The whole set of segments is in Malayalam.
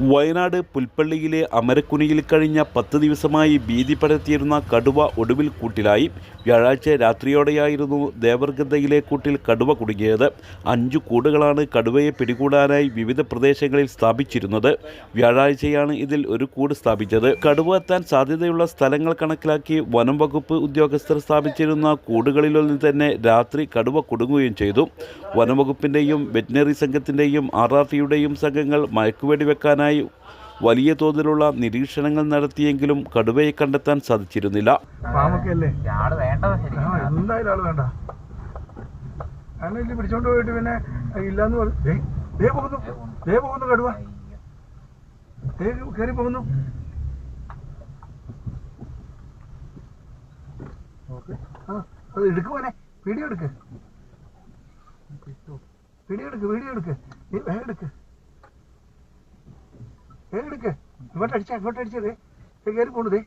വയനാട് പുൽപ്പള്ളിയിലെ അമരക്കുനിയിൽ കഴിഞ്ഞ പത്ത് ദിവസമായി ഭീതി കടുവ ഒടുവിൽ കൂട്ടിലായി. വ്യാഴാഴ്ച രാത്രിയോടെയായിരുന്നു ദേവർഗന്ധയിലെ കൂട്ടിൽ കടുവ കുടുങ്ങിയത്. അഞ്ചു കൂടുകളാണ് കടുവയെ പിടികൂടാനായി വിവിധ പ്രദേശങ്ങളിൽ സ്ഥാപിച്ചിരുന്നത്. വ്യാഴാഴ്ചയാണ് ഇതിൽ ഒരു കൂട് സ്ഥാപിച്ചത്. കടുവ എത്താൻ സാധ്യതയുള്ള സ്ഥലങ്ങൾ കണക്കിലാക്കി വനം വകുപ്പ് ഉദ്യോഗസ്ഥർ സ്ഥാപിച്ചിരുന്ന കൂടുകളിലൊന്നിൽ തന്നെ രാത്രി കടുവ കുടുങ്ങുകയും ചെയ്തു. വനംവകുപ്പിന്റെയും വെറ്റിനറി സംഘത്തിന്റെയും ആർ ആർ ടിയുടെയും സംഘങ്ങൾ മയക്കുവേടി വെക്കാനായി വലിയ തോതിലുള്ള നിരീക്ഷണങ്ങൾ നടത്തിയെങ്കിലും കടുവയെ കണ്ടെത്താൻ സാധിച്ചിരുന്നില്ല. പിടിയെടുക്ക് പിടിയെടുക്ക് പിടിച്ചോണ്ട് പോയിട്ട് പിന്നെ ഇല്ലാന്ന് പറഞ്ഞു ദേ ദേ പോകുന്നു. ദേ പോകുന്നു കടുവ. കയറി പോകുന്നു. എടുക്ക് വീഡിയോ എടുക്ക്. വീഡിയോ എടുക്ക് വീഡിയോ എടുക്ക്. നീ വേഗം എടുക്ക്. എടുക്ക് ഇങ്ങോട്ട് അടിച്ചാ ഇങ്ങോട്ട് അടിച്ചതേ കയറി പോണു ദേ.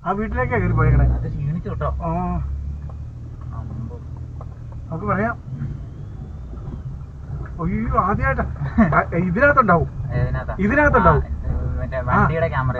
ആ. വീട്ടിലേക്കാ കയറി പോയേക്കണേ. അത് ക്ഷീണിച്ചു കേട്ടോ. ആ. നമുക്ക് പറയാം. അയ്യോ ആദ്യമായിട്ടാ ഇതിനകത്തുണ്ടാവും. ഇതിനകത്താ ഇതിനകത്തുണ്ടാവും. മറ്റേ വണ്ടിയുടെ ക്യാമറ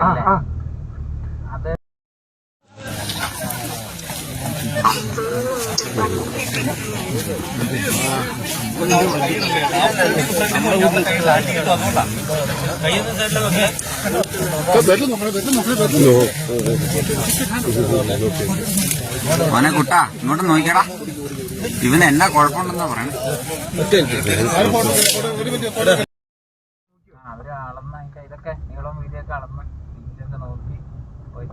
മോനെ കുട്ടാ ഇങ്ങോട്ട് നോക്കിക്കടാ ഇവന് എന്നാ കുഴപ്പമുണ്ടെന്നാ പറയണേ. അവർ അളന്ന് അതിന്റെ ഇതൊക്കെ നീളം വീതിയൊക്കെ അളന്ന് വീതിയൊക്കെ നോക്കി പോയി.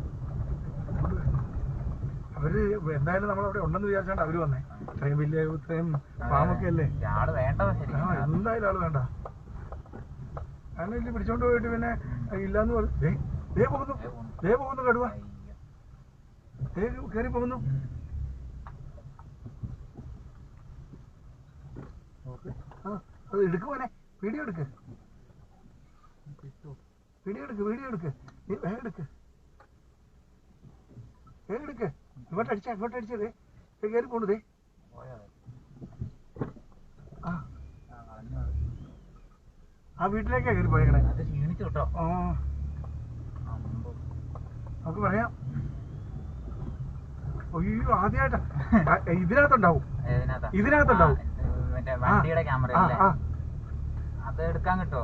അവർ എന്തായാലും നമ്മളവിടെ ഉണ്ടെന്ന് വിചാരിച്ചാണ്ട് അവർ വന്നേ. ഇത്രയും വലിയ ഇത്രയും പാമൊക്കെ അല്ലേ? ആൾ ആ എന്തായാലും ആൾ വേണ്ട. അങ്ങനെ ഇല്ല പിടിച്ചോണ്ട് പോയിട്ട് പിന്നെ ഇല്ലാന്ന് പറഞ്ഞു ദേ പോകുന്നു. ദേ പോകുന്നു. കടുവ. ദേ കയറി പോകുന്നു. അത് അത് എടുക്കുവാനെ വീഡിയോ എടുക്ക്. വീഡിയോ എടുക്ക് വീഡിയോ എടുക്ക്. വേഗം എടുക്ക്. എടുക്ക്. ഇങ്ങോട്ട് അടിച്ചാ ഇങ്ങോട്ട് അടിച്ചതേ കയറി പോണു ദേ ആ വീട്ടിലേക്കാ കയറി പോയേക്കണേ. ആ. നമുക്ക് പറയാം. അയ്യോ ആദ്യമായിട്ടാ ഇതിനകത്തുണ്ടാവും. ഇതിനകത്താ ഇതിനകത്തുണ്ടാവും. മറ്റേ വണ്ടിയുടെ ക്യാമറ അത് എടുക്കാൻ കിട്ടോ